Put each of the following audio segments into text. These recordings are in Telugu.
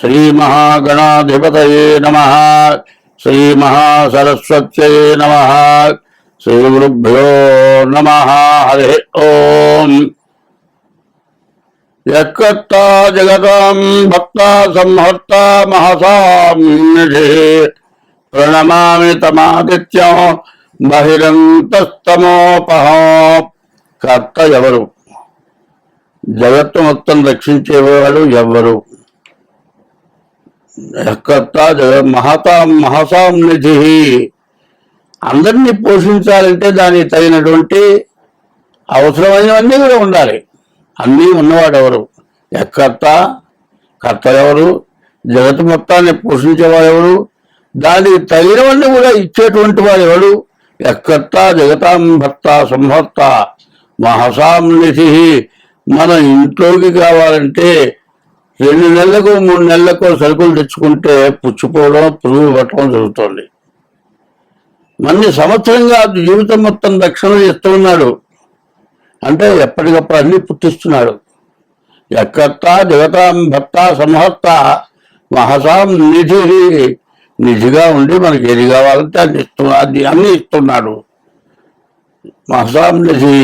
శ్రీమహాగణాధిపతయే నమ శ్రీమహాసరస్వత్యై నమ శ్రీగురుభ్యో నమ హరి ఓం. యత్కర్త జగతాం భక్త సంహర్త మహసాం ప్రణమామి తమాదిత్యం బహిరంతస్తమోపహ. కర్త ఎవరు? జగత్తు మొత్తం రక్షించేవాడు ఎవరు? మహతా మహసాం నిధి. అందరినీ పోషించాలంటే దానికి తగినటువంటి అవసరమైనవన్నీ కూడా ఉండాలి. అన్నీ ఉన్నవాడెవరు? ఎక్కర్త కర్త ఎవరు జగత్ మొత్తాన్ని పోషించేవాడు ఎవరు దానికి తగినవన్నీ కూడా ఇచ్చేటువంటి వాడు ఎవడు ఎక్కర్త జగతాం భర్త సంహర్త మహసాం నిధి. మన ఇంట్లోకి కావాలంటే రెండు నెలలకు మూడు నెలలకు సరుకులు తెచ్చుకుంటే పుచ్చిపోవడం పురుగులు పట్టడం జరుగుతుంది. మన్ని సంవత్సరంగా జీవితం మొత్తం రక్షణ ఇస్తున్నాడు అంటే ఎప్పటికప్పుడు అన్ని పుట్టిస్తున్నాడు. ఎక్కత్త జగతాం భర్త సంహర్త మహసాం నిధి నిధిగా ఉండి మనకి ఏది కావాలంటే అది ఇస్తున్నాడు అన్ని ఇస్తున్నాడు. మహసాం నిధి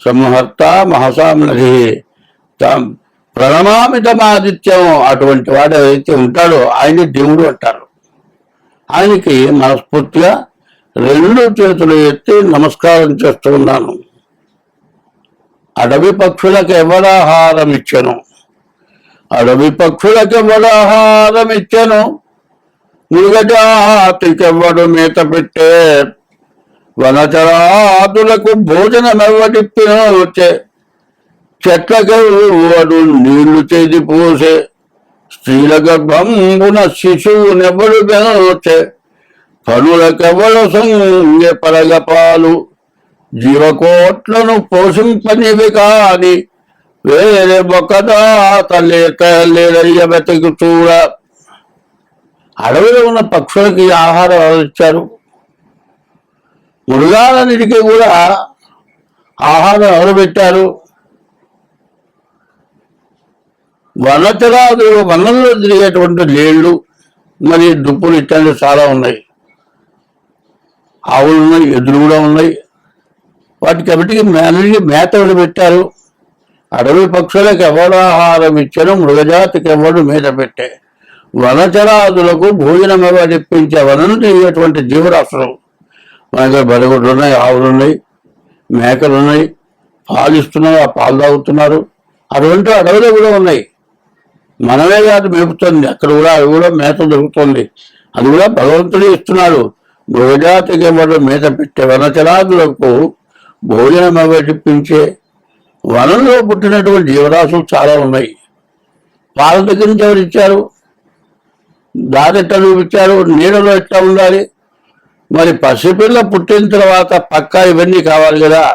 సంహర్త మహసాం నిధి ప్రణమామితమాదిత్యం అటువంటి వాడు ఏదైతే ఉంటాడో ఆయన దేవుడు అంటారు. ఆయనకి మనస్ఫూర్తిగా రెండు చేతులు ఎత్తి నమస్కారం చేస్తూ ఉన్నాను. అడవి పక్షులకు ఎవడాహారం ఇచ్చాను? అడవి పక్షులకు ఎవడాహారం ఇచ్చాను? మృగజాతికెవ్వడు మేత పెట్టే. వనచరాదులకు భోజనం చెట్లకై వాడు నీళ్ళు చేది పోసే. స్త్రీల గర్భంబున శిశువునెవడు బెనోచే పనులకెవడు సంగె పరగపాలు జీవకోట్లను పోషింపనివి కాని వేరే ఒకదాత లేక లేరయ్య వెతకు చూడ. అడవిలో ఉన్న పక్షులకి ఆహారం ఇచ్చారు మృగాలన్నిటికీ కూడా ఆహారం ఎవరు పెట్టారు వనతగా వనంలో తిరిగేటువంటి లేళ్ళు మరి దుప్పులు ఇట్లాంటివి చాలా ఉన్నాయి. ఆవులు ఉన్నాయి ఎద్దులు కూడా ఉన్నాయి. వాటికి అవిటికి మేనకి మేత పెట్టారు అడవి పక్షులకు ఎవడు ఆహారం ఇచ్చారు మృగజాతికి ఎవడు మేత పెట్టే. వనచరాదులకు భోజనం ఎవరు ఇప్పించే వనను తిరిగేటువంటి జీవరాశులు. మన దగ్గర బడగుడ్లు ఉన్నాయి ఆవులు ఉన్నాయి మేకలు ఉన్నాయి పాలు ఇస్తున్నారు ఆ పాలు తాగుతున్నారు. అటువంటి అడవులు కూడా ఉన్నాయి. మనమే కాదు మేపుతుంది. అక్కడ కూడా అది కూడా మేత దొరుకుతుంది. అది కూడా భగవంతుడు ఇస్తున్నాడు. మృగజాతికి ఎవరు మేత పెట్టే వనచరాదులకు భోజనం అవటిప్పించే వనంలో పుట్టినటువంటి జీవరాశులు చాలా ఉన్నాయి. వాళ్ళ దగ్గర నుంచి ఎవరు ఇచ్చారు? దారి ఎట్లా చూపించారు? నీడలో ఎట్లా ఉండాలి? మరి పసిపిల్ల పుట్టిన తర్వాత పక్కా ఇవన్నీ కావాలి కదా?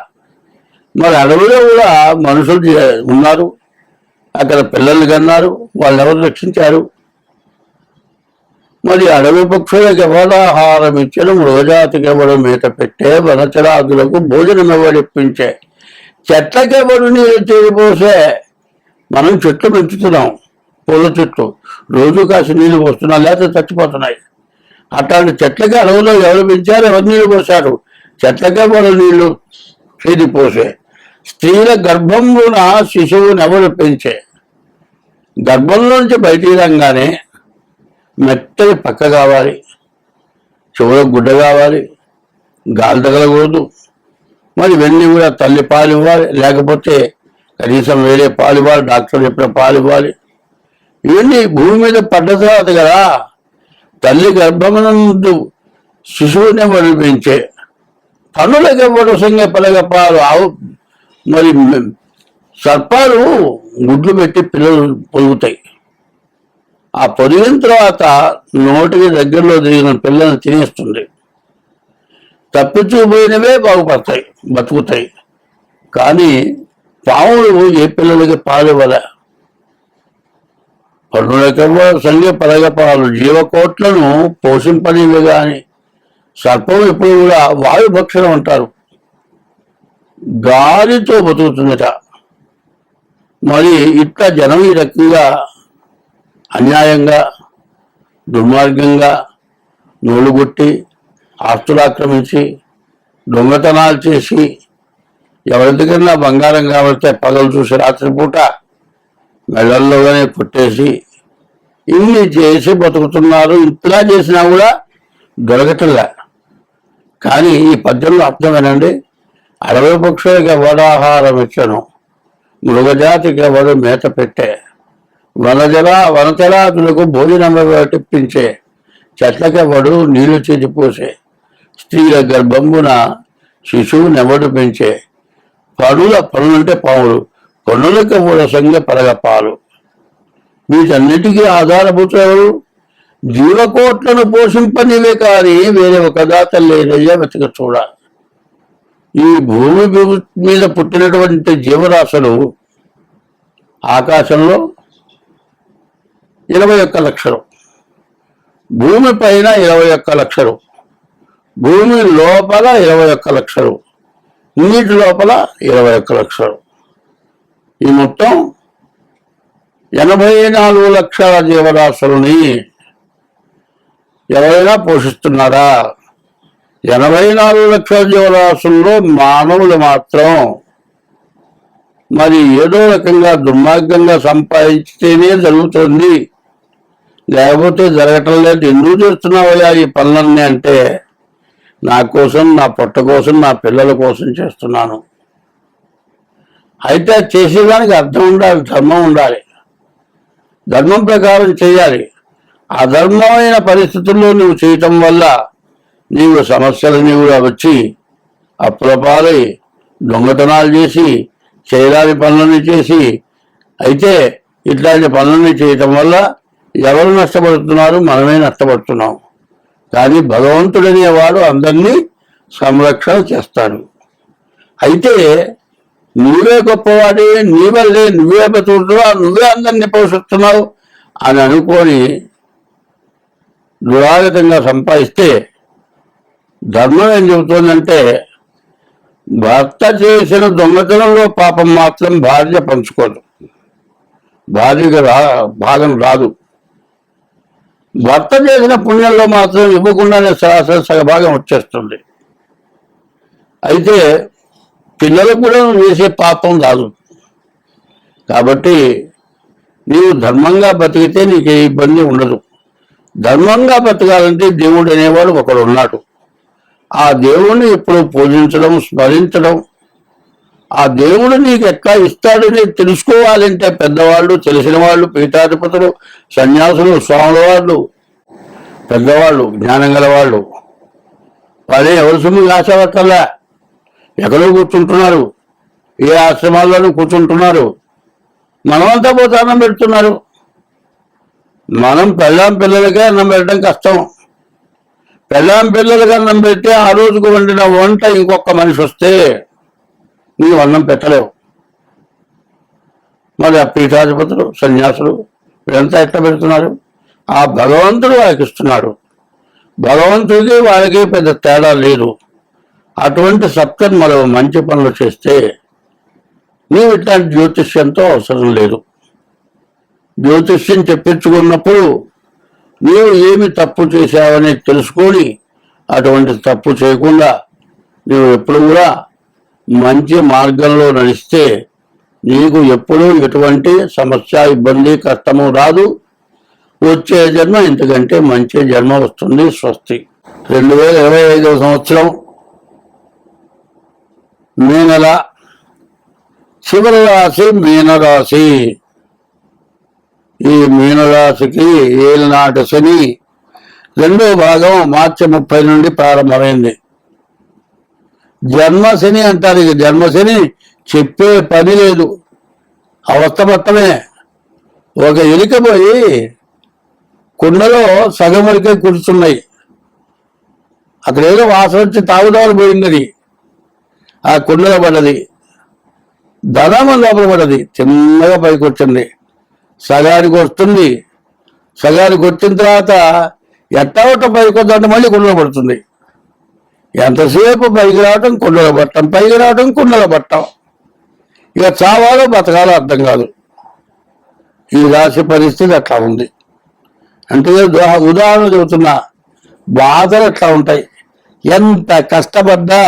మరి అడవిలో కూడా మనుషులు ఉన్నారు. అక్కడ పిల్లలు కన్నారు వాళ్ళు ఎవరు రక్షించారు? మరి అడవి పక్షులకు ఎవరు ఆహారం ఇచ్చడం మృగజాతికి మేత పెట్టే వనచరాదులకు భోజనం ఎవరు ఇప్పించే? నీరు తీరిపోసే మనం చెట్లు పెంచుతున్నాం పూల చెట్లు. రోజు కాసి నీళ్ళు పోస్తున్నాం లేకపోతే చచ్చిపోతున్నాయి. అట్లాంటి చెట్లకి అడవులో ఎవరు పెంచారు? ఎవరు నీళ్ళు పోసారు? చెట్లకే ఎవరు నీళ్ళు తీరిపోసే స్త్రీల గర్భంలోన శిశువుని ఎవరు పెంచే? గర్భంలోంచి బయటికి రంగానే మెత్తని పక్క కావాలి చెవుల గుడ్డ కావాలి గాలి తగలకూడదు. మరి ఇవన్నీ కూడా తల్లి పాలు ఇవ్వాలి లేకపోతే కనీసం వేరే పాలు ఇవ్వాలి డాక్టర్ చెప్పిన పాలు ఇవ్వాలి. ఇవన్నీ భూమి మీద పడ్డ తర్వాత కదా తల్లి గర్భమునందు శిశువుని వదిలిపించే పనులకి వరుసంగా పలగపాలు ఆవు మరి సర్పాలు గుడ్లు పెట్టి పిల్లలు పొదుగుతాయి. ఆ పొదిగిన తర్వాత నోటికి దగ్గరలో దిగిన పిల్లల్ని తినేస్తుంది తప్పించుకుపోయినవే బాగుపడతాయి బతుకుతాయి. కానీ పాములు ఏ పిల్లలకి పాలు ఇవ్వల పన్నులకెవ్వ సంఖ్య పరగ పాలు జీవకోట్లను పోషింపనివి కానీ సర్పం ఇప్పుడు కూడా వాయుభక్షణం అంటారు. గాలితో బతుకుతుందట. మరి ఇట్లా జనం ఈ రకంగా అన్యాయంగా దుర్మార్గంగా నూలుగొట్టి ఆస్తులు ఆక్రమించి దొంగతనాలు చేసి ఎవరి బంగారం కావలితే పగలు చూసి రాత్రిపూట మెడల్లోనే కొట్టేసి ఇన్ని చేసి బతుకుతున్నారు ఇంతలా చేసినా కూడా దొరకటంలే. కానీ ఈ పద్యంలో అర్థం వినండి అడవి పక్షులకు వడాహారం ఇచ్చను? మృగజాతికి ఎవడు మేత పెట్టే? వనజల వనతలాదులకు భోజనం తెప్పించే చెట్లకెవడు నీళ్ళు చేతిపోసే స్త్రీల గర్భంబున శిశువు నెవడు పెంచే? పనుల పనులంటే పాములు పనులకు కూడా సంగ పరగ పాలు? వీటన్నిటికీ ఆధారభూత ఎవరు? జీవకోట్లను పోషింపనివే కానీ వేరే ఒక దాత లేదయ్యా వెతక చూడాలి ఈ భూమి మీద పుట్టినటువంటి జీవరాశులు ఆకాశంలో ఇరవై ఒక్క లక్షలు. భూమి పైన ఇరవై ఒక్క లక్షలు. భూమి లోపల ఇరవై ఒక్క లక్షలు. నీటి లోపల ఇరవై ఒక్క లక్షలు. ఈ మొత్తం ఎనభై నాలుగు లక్షల జీవరాశులని ఎవరైనా పోషిస్తున్నారా? ఎనభై నాలుగు లక్షల జీవరాశుల్లో మానవులు మాత్రం మరి ఏదో రకంగా దుర్మార్గంగా సంపాదించితేనే జరుగుతుంది. లేకపోతే జరగటం లేదు. ఎందుకు చేస్తున్నావయ్యా ఈ పనులన్నీ అంటే నా కోసం నా పొట్ట కోసం నా పిల్లల కోసం చేస్తున్నాను. అయితే చేసేదానికి అర్థం ఉండాలి ధర్మం ఉండాలి. ధర్మం ప్రకారం చేయాలి. అధర్మమైన పరిస్థితుల్లో నువ్వు చేయటం వల్ల నీవు సమస్యలని కూడా వచ్చి అప్పులపాలై దొంగతనాలు చేసి చేయరాని పనులన్నీ చేసి అయితే ఇట్లాంటి పనులన్నీ చేయటం వల్ల ఎవరు నష్టపడుతున్నారు? మనమే నష్టపడుతున్నాం. కానీ భగవంతుడనేవాడు అందరినీ సంరక్షణ చేస్తాడు. అయితే నువ్వే గొప్పవాడి నీ వల్లే నువ్వే బతుకుతున్నావు నువ్వే అందరినీ పోషిస్తున్నావు అని అనుకొని దురాగతంగా సంపాదిస్తే ధర్మం ఏం చెబుతోందంటే భర్త చేసిన దొంగతనంలో పాపం మాత్రం భార్య పంచుకోదు. భార్యకు రా భాగం రాదు. భర్త చేసిన పుణ్యంలో మాత్రం ఇవ్వకుండానే సరాసరి సగభాగం వచ్చేస్తుంది. అయితే పిల్లలకు కూడా చేసే పాపం రాదు. కాబట్టి నీవు ధర్మంగా బతికితే నీకు ఏ ఇబ్బంది ఉండదు. ధర్మంగా బతకాలంటే దేవుడు అనేవాడు ఒకడు ఉన్నాడు ఆ దేవుణ్ణి ఎప్పుడు పూజించడం స్మరించడం. ఆ దేవుడు నీకు ఎట్లా ఇస్తాడని తెలుసుకోవాలంటే పెద్దవాళ్ళు తెలిసిన వాళ్ళు పీఠాధిపతులు సన్యాసులు స్వాముల వాళ్ళు పెద్దవాళ్ళు జ్ఞానం గల వాళ్ళు వాళ్ళే ఎవరి సొమ్ము ఆశపడతలే ఎక్కడో కూర్చుంటున్నారు. ఏ ఆశ్రమాల్లోనూ కూర్చుంటున్నారు. మనమంతా పోతే అన్నం పెడుతున్నారు. మనం పెళ్ళాం పిల్లలకే అన్నం పెట్టడం కష్టం. పెళ్ళాం పిల్లలకి అన్నం పెట్టి ఆ రోజుకు వండిన వంట ఇంకొక మనిషి వస్తే నీవు అన్నం పెట్టలేవు. మరి ఆ పీఠాధిపతులు సన్యాసులు వీళ్ళంతా ఎట్లా పెడుతున్నారు? ఆ భగవంతుడు వాళ్ళకి ఇస్తున్నాడు. భగవంతుడికి వాళ్ళకి పెద్ద తేడా లేదు. అటువంటి సత్కర్మలు మంచి పనులు చేస్తే నీవు ఇట్లాంటి జ్యోతిష్యంతో అవసరం లేదు. జ్యోతిష్యం చెప్పించుకున్నప్పుడు నీవు ఏమి తప్పు చేశావని తెలుసుకొని అటువంటి తప్పు చేయకుండా నీవు ఎప్పుడు కూడా మంచి మార్గంలో నడిస్తే నీకు ఎప్పుడూ ఎటువంటి సమస్య ఇబ్బంది కష్టము రాదు. వచ్చే జన్మ ఇంతకంటే మంచి జన్మ వస్తుంది స్వస్తి. రెండు వేల ఇరవై ఐదవ సంవత్సరం మే నెల చివరి రాశి మీనరాశి ఈ మీనరాశికి ఏలినాటి శని రెండో భాగం మార్చి ముప్పై నుండి ప్రారంభమైంది. జన్మశని అంటారు ఇక. జన్మశని చెప్పే పని లేదు. అవస్థ మొత్తమే. ఒక ఎలిక పోయి కుండలో సగం వరకే కూర్చున్నాయి. అక్కడ ఏదో వాసన వచ్చి తాగుదామని పోయింది ఆ కుండలో పడ్డది. ధనము లోపల పడ్డది. చిన్నగా పైకి వచ్చింది. సగానికి వస్తుంది. సగానికి వచ్చిన తర్వాత ఎట్టవట పైకి వద్దంటే మళ్ళీ కుండలో పడుతుంది. ఎంతసేపు పైకి రావటం కుండలో పట్టం పైకి రావటం కుండలో పట్టం ఇక చావాలో బతకాలో అర్థం కాదు. ఈ రాశి పరిస్థితి అట్లా ఉంది. అంటే ఉదాహరణ చెబుతున్నా. బాధలు ఎట్లా ఉంటాయి. ఎంత కష్టపడ్డా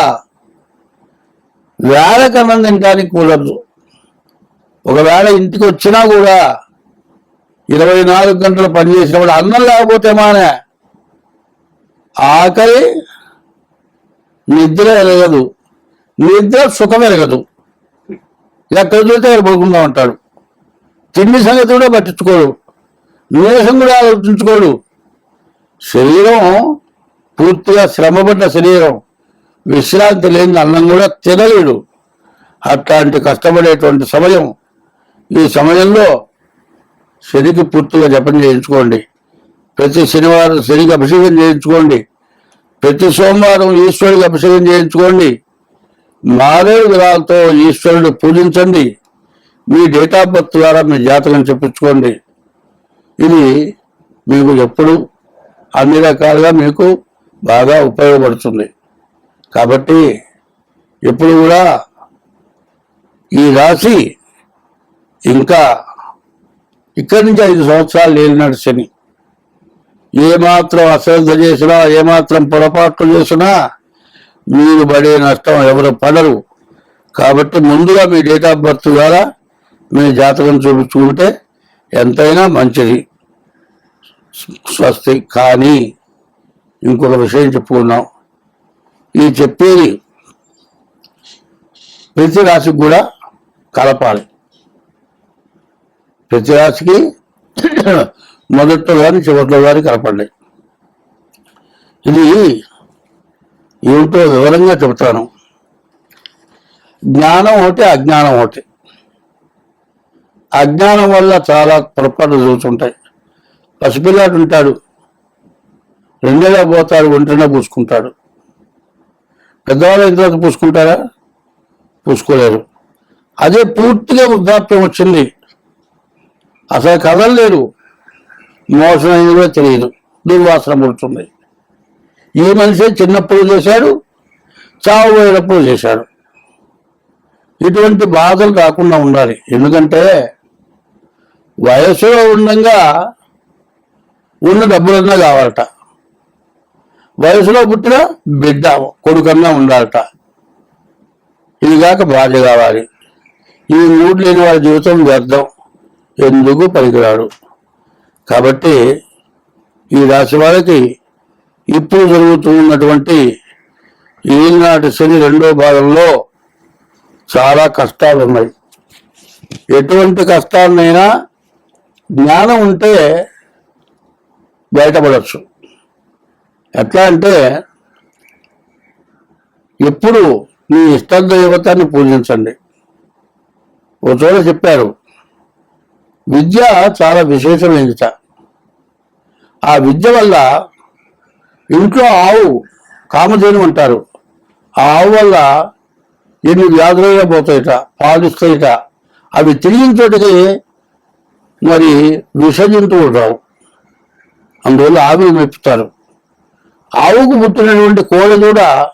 వేళ కన్నం తినడానికి కూడదు ఒకవేళ ఇంటికి వచ్చినా కూడా ఇరవై నాలుగు గంటలు పనిచేసినప్పుడు అన్నం లేకపోతే మానే ఆకలి నిద్ర ఎరగదు. నిద్ర సుఖం ఎరగదు. ఎక్కడ చూస్తే అక్కడ పడుకుంటా ఉంటాడు. తిండి సంగతి కూడా పట్టించుకోడు. నీరసం కూడా ఆలోచించుకోడు. శరీరం పూర్తిగా శ్రమపడ్డ శరీరం. విశ్రాంతి లేని అన్నం కూడా తినలేడు. అట్లాంటి కష్టపడేటువంటి సమయం. ఈ సమయంలో శనికి పూర్తిగా జపం చేయించుకోండి. ప్రతి శనివారం శనికి అభిషేకం చేయించుకోండి. ప్రతి సోమవారం ఈశ్వరుడికి అభిషేకం చేయించుకోండి. మారేడు విధాలతో ఈశ్వరుడు పూజించండి. మీ డేట్ ఆఫ్ బర్త్ ద్వారా మీ జాతకం చెప్పించుకోండి. ఇది మీకు ఎప్పుడు అన్ని రకాలుగా మీకు బాగా ఉపయోగపడుతుంది. కాబట్టి ఎప్పుడు కూడా ఈ రాశి ఇంకా ఇక్కడి నుంచి ఐదు సంవత్సరాలు లేని శని ఏమాత్రం అశ్రద్ధ చేసినా ఏమాత్రం పొరపాట్లు చేసినా మీరు పడే నష్టం ఎవరు పడరు. కాబట్టి ముందుగా మీ డేట్ ఆఫ్ బర్త్ ద్వారా మీ జాతకం చూపించుకుంటే ఎంతైనా మంచిది. స్వస్తి కానీ ఇంకొక విషయం చెప్పుకున్నాం ఈ చెప్పేది ప్రతి రాశికి కూడా కలపాలి. ప్రతి రాశికి మొదట్లో కానీ చివరిలో కానీ కలపండి ఇది ఏమిటో వివరంగా చెబుతాను. జ్ఞానం ఒకటి అజ్ఞానం ఒకటి. అజ్ఞానం వల్ల చాలా పొరపాట్లు జరుగుతుంటాయి. పసిపిల్లాడు ఉంటాడు. రెండేలా పోతాడు ఒంటనే పూసుకుంటాడు. పెద్దవాళ్ళు అయిన తర్వాత పూసుకుంటారా? పూసుకోలేరు. అదే పూర్తిగా వృద్ధాప్యం వచ్చింది. అసలు కదలలేరు మోసం అయింది కూడా తెలియదు. దుర్వాసన పుడుతుంది. ఈ మనిషి చిన్నప్పుడు చేశాడు చావు పోయేటప్పుడు చేశాడు. ఇటువంటి బాధలు రాకుండా ఉండాలి. ఎందుకంటే వయసులో ఉండగా ఉన్న డబ్బులన్నా కావాలట. వయసులో పుట్టిన బిడ్డ కొడుకన్నా ఉండాలట. ఇది కాక భార్య కావాలి. ఈ మూడు లేని వాళ్ళ జీవితం వ్యర్థం. ఎందుకు పనికిరాడు? కాబట్టి ఈ రాశి వారికి ఇప్పుడు జరుగుతున్నటువంటి ఈనాటి శని రెండో భాగంలో చాలా కష్టాలు ఉన్నాయి. ఎటువంటి కష్టాలనైనా జ్ఞానం ఉంటే బయటపడవచ్చు ఎట్లా అంటే ఎప్పుడు మీ ఇష్ట దైవతాన్ని పూజించండి. ఒక చోట చెప్పారు విద్య చాలా విశేషమైనదిట. ఆ విద్య వల్ల ఇంట్లో ఆవు కామధేను అంటారు. ఆ ఆవు వల్ల ఎన్ని వ్యాధులైనా పోతాయిట పాలిస్తాయిట. అవి తిరిగించోటికి మరి విసర్జింటూ ఉంటావు రావు. అందువల్ల ఆవులు మెప్పుతారు ఆవుకు పుట్టినటువంటి కోడె కూడా